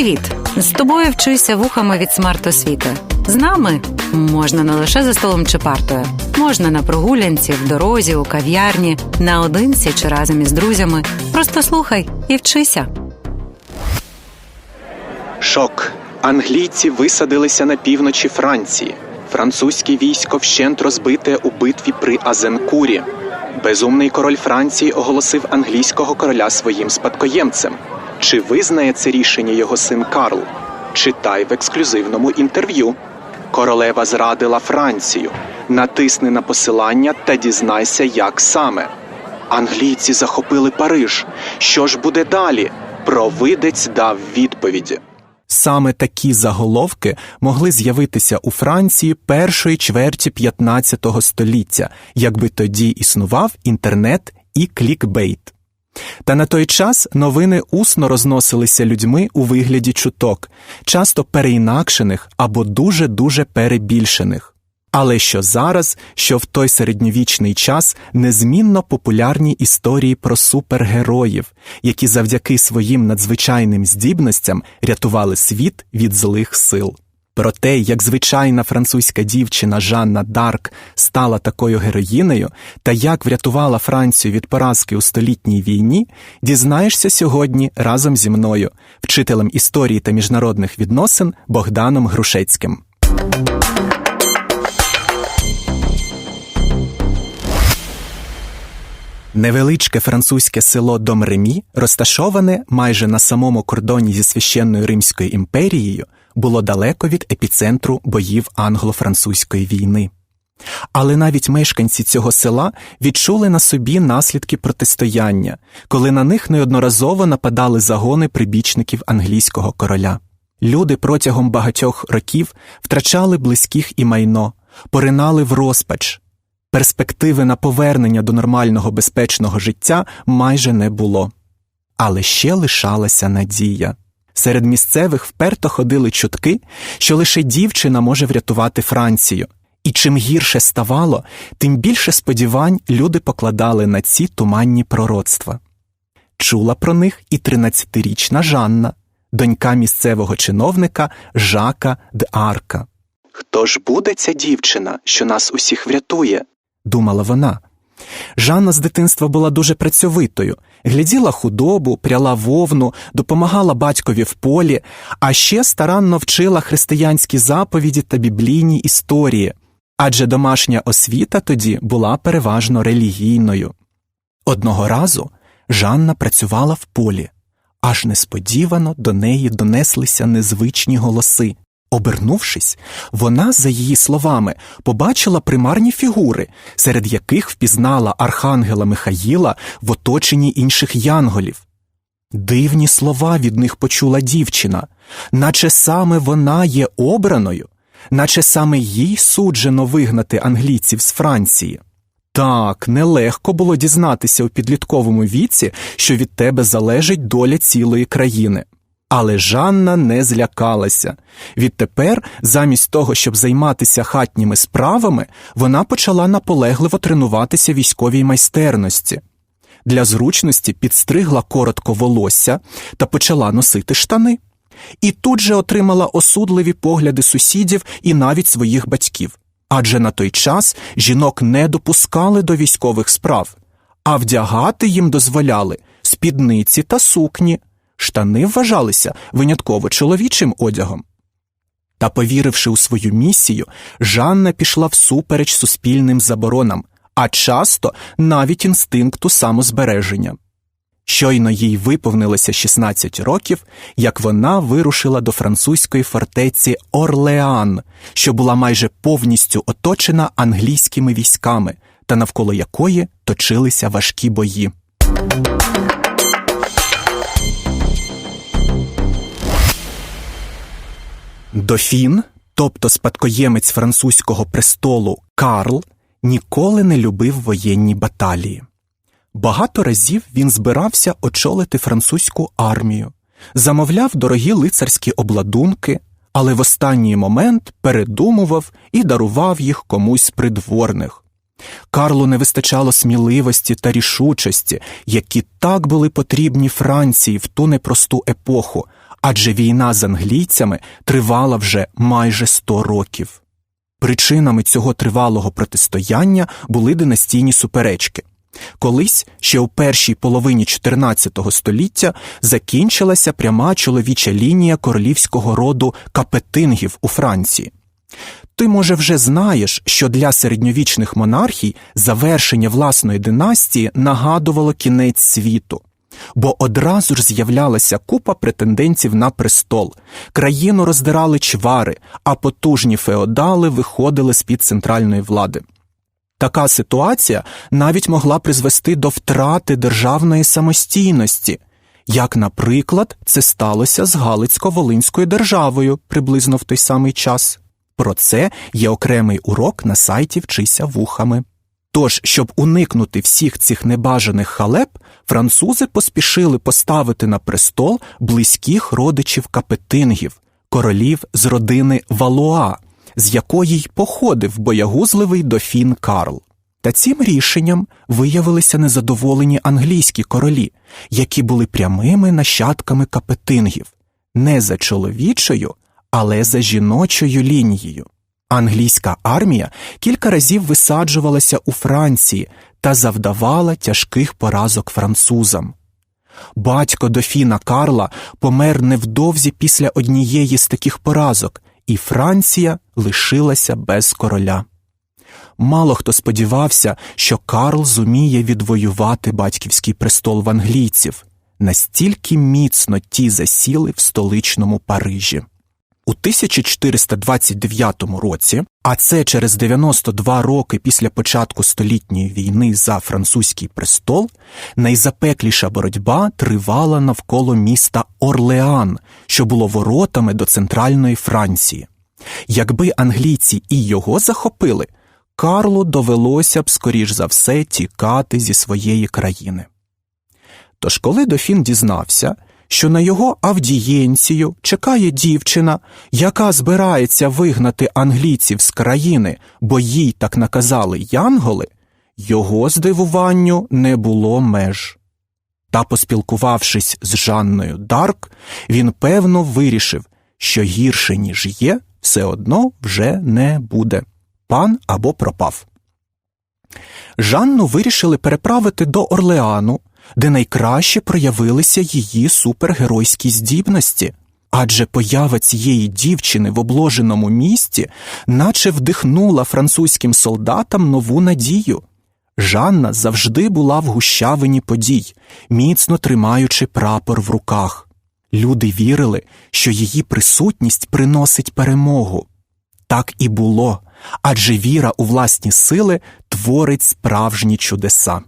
Привіт! З тобою вчуся вухами від смарт-освіти. З нами можна не лише за столом чи партою, можна на прогулянці, в дорозі, у кав'ярні, наодинці чи разом із друзями. Просто слухай і вчися. Шок. Англійці висадилися на півночі Франції. Французьке військо вщент розбите у битві при Азенкурі. Безумний король Франції оголосив англійського короля своїм спадкоємцем. Чи визнає це рішення його син Карл? Читай в ексклюзивному інтерв'ю. Королева зрадила Францію. Натисни на посилання та дізнайся, як саме. Англійці захопили Париж. Що ж буде далі? Провидець дав відповіді. Саме такі заголовки могли з'явитися у Франції першої чверті 15 століття, якби тоді існував інтернет і клікбейт. Та на той час новини усно розносилися людьми у вигляді чуток, часто переінакшених або дуже дуже перебільшених. Але що зараз, що в той середньовічний час незмінно популярні історії про супергероїв, які завдяки своїм надзвичайним здібностям рятували світ від злих сил. Про те, як звичайна французька дівчина Жанна Дарк стала такою героїнею та як врятувала Францію від поразки у столітній війні, дізнаєшся сьогодні разом зі мною, вчителем історії та міжнародних відносин Богданом Грушецьким. Невеличке французьке село Домремі, розташоване майже на самому кордоні зі священною Римською імперією, було далеко від епіцентру боїв англо-французької війни. Але навіть мешканці цього села відчули на собі наслідки протистояння, коли на них неодноразово нападали загони прибічників англійського короля. Люди протягом багатьох років втрачали близьких і майно, поринали в розпач. Перспективи на повернення до нормального безпечного життя майже не було. Але ще лишалася надія. Серед місцевих вперто ходили чутки, що лише дівчина може врятувати Францію, і чим гірше ставало, тим більше сподівань люди покладали на ці туманні пророцтва. Чула про них і 13-річна Жанна, донька місцевого чиновника Жака де Арка. Хто ж буде ця дівчина, що нас усіх врятує? думала вона. Жанна з дитинства була дуже працьовитою, гляділа худобу, пряла вовну, допомагала батькові в полі, а ще старанно вчила християнські заповіді та біблійні історії, адже домашня освіта тоді була переважно релігійною. Одного разу Жанна працювала в полі, аж несподівано до неї донеслися незвичні голоси. Обернувшись, вона, за її словами, побачила примарні фігури, серед яких впізнала архангела Михаїла в оточенні інших янголів. Дивні слова від них почула дівчина, наче саме вона є обраною, наче саме їй суджено вигнати англійців з Франції. Так, нелегко було дізнатися у підлітковому віці, що від тебе залежить доля цілої країни. Але Жанна не злякалася. Відтепер, замість того, щоб займатися хатніми справами, вона почала наполегливо тренуватися військовій майстерності. Для зручності підстригла коротко волосся та почала носити штани. І тут же отримала осудливі погляди сусідів і навіть своїх батьків. Адже на той час жінок не допускали до військових справ, а вдягати їм дозволяли спідниці та сукні штани вважалися винятково чоловічим одягом. Та, повіривши у свою місію, Жанна пішла всупереч суспільним заборонам, а часто навіть інстинкту самозбереження. Щойно їй виповнилося 16 років, як вона вирушила до французької фортеці Орлеан, що була майже повністю оточена англійськими військами, та навколо якої точилися важкі бої. Дофін, тобто спадкоємець французького престолу Карл, ніколи не любив воєнні баталії. Багато разів він збирався очолити французьку армію, замовляв дорогі лицарські обладунки, але в останній момент передумував і дарував їх комусь з придворних. Карлу не вистачало сміливості та рішучості, які так були потрібні Франції в ту непросту епоху, адже війна з англійцями тривала вже майже 100 років. Причинами цього тривалого протистояння були династійні суперечки. Колись ще у першій половині 14 століття закінчилася пряма чоловіча лінія королівського роду капетингів у Франції. Ти, може, вже знаєш, що для середньовічних монархій завершення власної династії нагадувало кінець світу, бо одразу ж з'являлася купа претендентів на престол, країну роздирали чвари, а потужні феодали виходили з під центральної влади. Така ситуація навіть могла призвести до втрати державної самостійності, як, наприклад, це сталося з Галицько-Волинською державою приблизно в той самий час. Про це є окремий урок на сайті Вчися вухами. Тож, щоб уникнути всіх цих небажаних халеп, французи поспішили поставити на престол близьких родичів капетингів, королів з родини Валуа, з якої й походив боягузливий дофін Карл. Та цим рішенням виявилися незадоволені англійські королі, які були прямими нащадками капетингів, не за чоловічою, але за жіночою лінією. Англійська армія кілька разів висаджувалася у Франції та завдавала тяжких поразок французам. Батько дофіна Карла помер невдовзі після однієї з таких поразок, і Франція лишилася без короля. Мало хто сподівався, що Карл зуміє відвоювати батьківський престол в англійців, настільки міцно ті засіли в столичному Парижі. У 1429 році, а це через 92 роки після початку столітньої війни за французький престол, найзапекліша боротьба тривала навколо міста Орлеан, що було воротами до центральної Франції. Якби англійці і його захопили, Карлу довелося б скоріш за все тікати зі своєї країни. Тож, коли дофін дізнався, що на його авдієнцію чекає дівчина, яка збирається вигнати англійців з країни, бо їй так наказали янголи, його здивуванню не було меж. Та, поспілкувавшись з Жанною Дарк, він певно вирішив, що гірше, ніж є, все одно вже не буде пан або пропав. Жанну вирішили переправити до Орлеану, де найкраще проявилися її супергеройські здібності, адже поява цієї дівчини в обложеному місті наче вдихнула французьким солдатам нову надію. Жанна завжди була в гущавині подій, міцно тримаючи прапор в руках. Люди вірили, що її присутність приносить перемогу. Так і було, адже віра у власні сили творить справжні чудеса.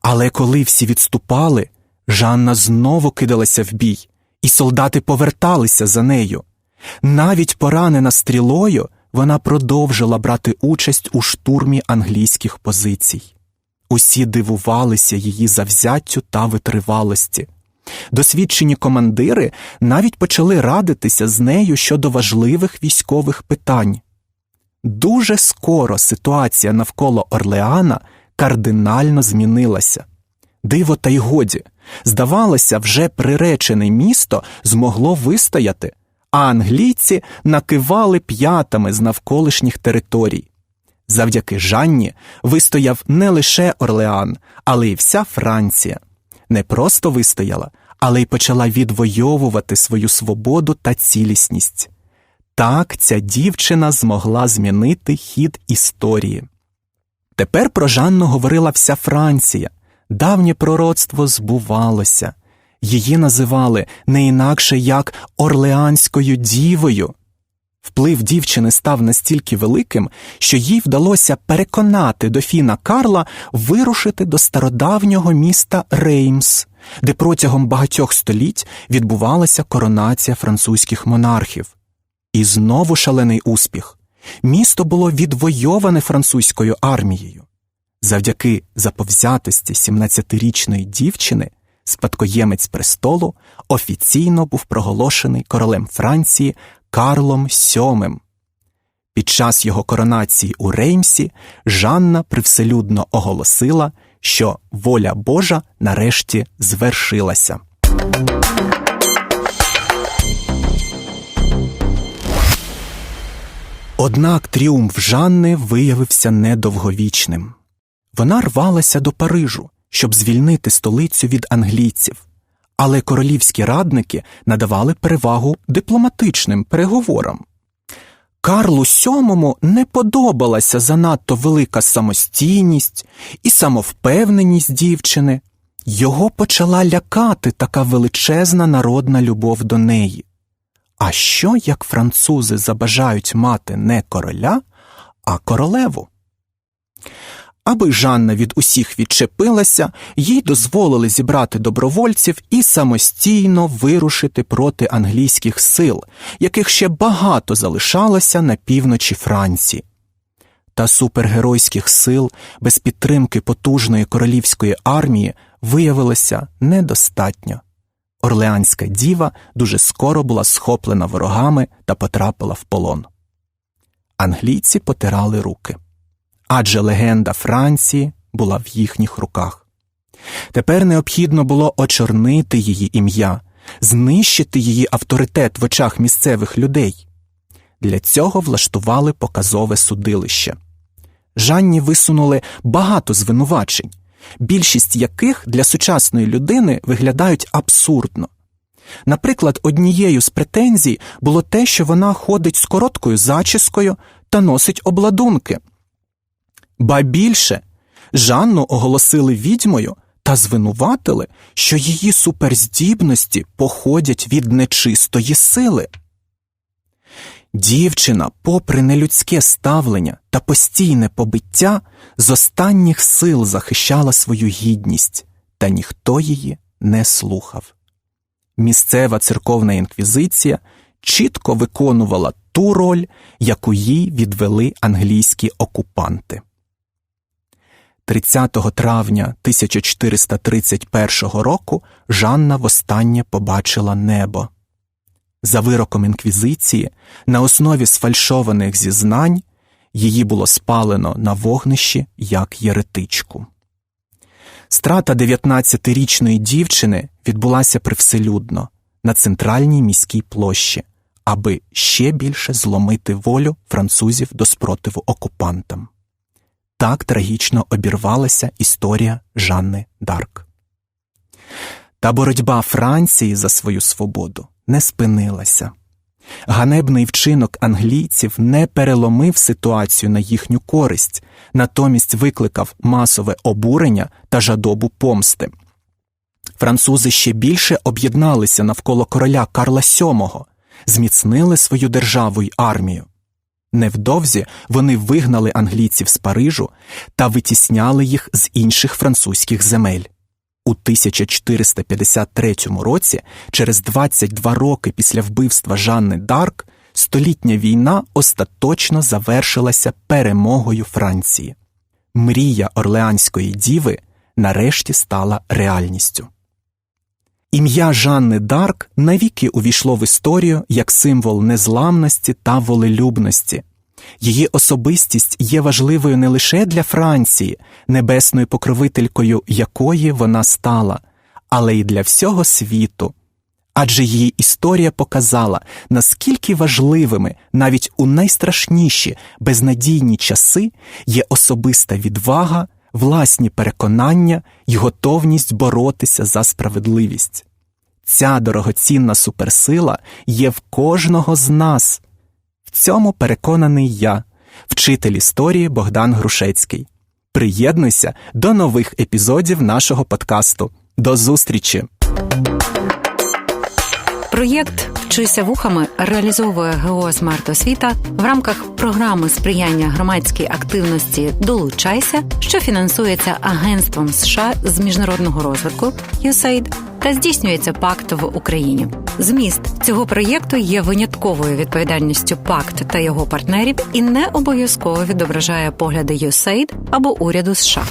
Але коли всі відступали, Жанна знову кидалася в бій, і солдати поверталися за нею. Навіть поранена стрілою, вона продовжила брати участь у штурмі англійських позицій. Усі дивувалися її завзяттю та витривалості. Досвідчені командири навіть почали радитися з нею щодо важливих військових питань. Дуже скоро ситуація навколо Орлеана кардинально змінилася. Диво, та й годі, здавалося, вже приречене місто змогло вистояти, а англійці накивали п'ятами з навколишніх територій. Завдяки Жанні вистояв не лише Орлеан, але й вся Франція. Не просто вистояла, але й почала відвоювати свою свободу та цілісність. Так ця дівчина змогла змінити хід історії. Тепер про Жанну говорила вся Франція, давнє пророцтво збувалося, її називали не інакше як Орлеанською дівою. Вплив дівчини став настільки великим, що їй вдалося переконати дофіна Карла вирушити до стародавнього міста Реймс, де протягом багатьох століть відбувалася коронація французьких монархів. І знову шалений успіх. Місто було відвойоване французькою армією. Завдяки заповзятості 17-річної дівчини спадкоємець престолу офіційно був проголошений королем Франції Карлом VII. Під час його коронації у Реймсі Жанна привселюдно оголосила, що воля Божа нарешті звершилася. Однак тріумф Жанни виявився недовговічним. Вона рвалася до Парижу, щоб звільнити столицю від англійців, але королівські радники надавали перевагу дипломатичним переговорам. Карлу VII не подобалася занадто велика самостійність і самовпевненість дівчини. Його почала лякати така величезна народна любов до неї. А що як французи забажають мати не короля, а королеву? Аби Жанна від усіх відчепилася, їй дозволили зібрати добровольців і самостійно вирушити проти англійських сил, яких ще багато залишалося на півночі Франції. Та супергеройських сил без підтримки потужної королівської армії виявилося недостатньо. Орлеанська діва дуже скоро була схоплена ворогами та потрапила в полон. Англійці потирали руки адже легенда Франції була в їхніх руках. Тепер необхідно було очорнити її ім'я, знищити її авторитет в очах місцевих людей. Для цього влаштували показове судилище. Жанні висунули багато звинувачень, більшість яких для сучасної людини виглядають абсурдно. Наприклад, однією з претензій було те, що вона ходить з короткою зачіскою та носить обладунки. Ба більше Жанну оголосили відьмою та звинуватили, що її суперздібності походять від нечистої сили. Дівчина, попри нелюдське ставлення та постійне побиття, з останніх сил захищала свою гідність, та ніхто її не слухав. Місцева церковна інквізиція чітко виконувала ту роль, яку їй відвели англійські окупанти. 30 травня 1431 року Жанна востаннє побачила небо. За вироком інквізиції, на основі сфальшованих зізнань, її було спалено на вогнищі як єретичку. Страта 19-річної дівчини відбулася привселюдно на центральній міській площі, аби ще більше зломити волю французів до спротиву окупантам. Так трагічно обірвалася історія Жанни Дарк. Та боротьба Франції за свою свободу не спинилася. Ганебний вчинок англійців не переломив ситуацію на їхню користь, натомість викликав масове обурення та жадобу помсти. Французи ще більше об'єдналися навколо короля Карла VII, зміцнили свою державу й армію. Невдовзі вони вигнали англійців з Парижу та витісняли їх з інших французьких земель. У 1453 році, через 22 роки після вбивства Жанни Дарк, столітня війна остаточно завершилася перемогою Франції. Мрія Орлеанської діви нарешті стала реальністю. Ім'я Жанни Дарк навіки увійшло в історію як символ незламності та волелюбності. Її особистість є важливою не лише для Франції, небесною покровителькою якої вона стала, але й для всього світу. Адже її історія показала, наскільки важливими навіть у найстрашніші безнадійні часи є особиста відвага власні переконання і готовність боротися за справедливість. Ця дорогоцінна суперсила є в кожного з нас. В цьому переконаний я, вчитель історії Богдан Грушецький. Приєднуйся до нових епізодів нашого подкасту. До зустрічі! Проєкт Вчися вухами реалізовує ГО «Смарт Освіта» в рамках програми сприяння громадській активності Долучайся, що фінансується Агентством США з міжнародного розвитку USAID та здійснюється пакт в Україні. Зміст цього проєкту є винятковою відповідальністю пакт та його партнерів і не обов'язково відображає погляди USAID або уряду США.